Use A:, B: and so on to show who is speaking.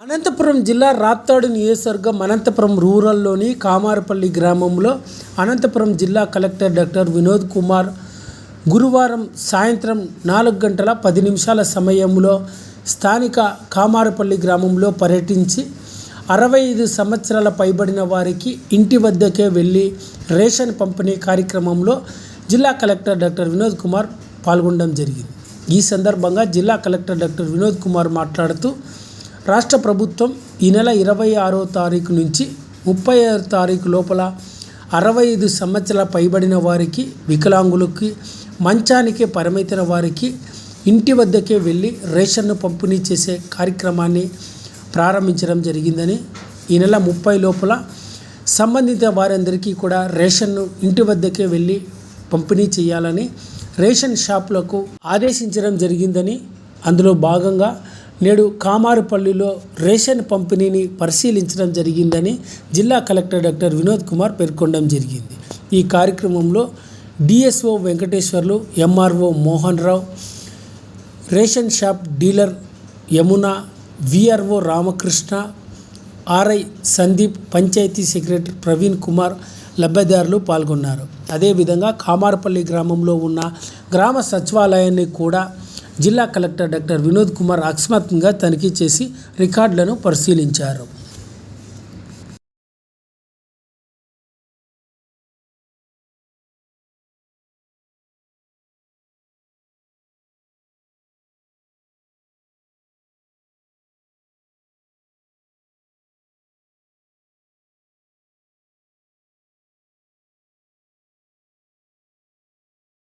A: అనంతపురం జిల్లా రాప్తాడు నియోజకవర్గం అనంతపురం రూరల్లోని కామారపల్లి గ్రామంలో అనంతపురం జిల్లా కలెక్టర్ డాక్టర్ వినోద్ కుమార్ గురువారం సాయంత్రం నాలుగు గంటల పది నిమిషాల సమయంలో స్థానిక కామారపల్లి గ్రామంలో పర్యటించి అరవై ఐదు సంవత్సరాల పైబడిన వారికి ఇంటి వద్దకే వెళ్ళి రేషన్ పంపిణీ కార్యక్రమంలో జిల్లా కలెక్టర్ డాక్టర్ వినోద్ కుమార్ పాల్గొనడం జరిగింది. ఈ సందర్భంగా జిల్లా కలెక్టర్ డాక్టర్ వినోద్ కుమార్ మాట్లాడుతూ రాష్ట్ర ప్రభుత్వం ఈ నెల ఇరవై ఆరో తారీఖు నుంచి ముప్పై ఆరు తారీఖు లోపల అరవై ఐదు సంవత్సరాల పైబడిన వారికి వికలాంగులకి మంచానికి పరిమితిన వారికి ఇంటి వద్దకే వెళ్ళి రేషన్ను పంపిణీ చేసే కార్యక్రమాన్ని ప్రారంభించడం జరిగిందని ఈ నెల ముప్పై లోపల సంబంధిత వారందరికీ కూడా రేషన్ను ఇంటి వద్దకే వెళ్ళి పంపిణీ చేయాలని రేషన్ షాపులకు ఆదేశించడం జరిగిందని అందులో భాగంగా నేడు కామారుపల్లిలో రేషన్ పంపిణీని పరిశీలించడం జరిగిందని జిల్లా కలెక్టర్ డాక్టర్ వినోద్ కుమార్ పేర్కొనడం జరిగింది. ఈ కార్యక్రమంలో DSO Venkateswarlu MRO Mohan Rao ration shop dealer Yamuna VRO Ramakrishna RI Sandeep panchayat secretary Praveen Kumar లబ్ధిదారులు పాల్గొన్నారు. అదేవిధంగా కామారపల్లి గ్రామంలో ఉన్న గ్రామ సచివాలయాన్ని కూడా జిల్లా కలెక్టర్ డాక్టర్ వినోద్ కుమార్ అకస్మాత్తుగా తనిఖీ చేసి రికార్డులను పరిశీలించారు.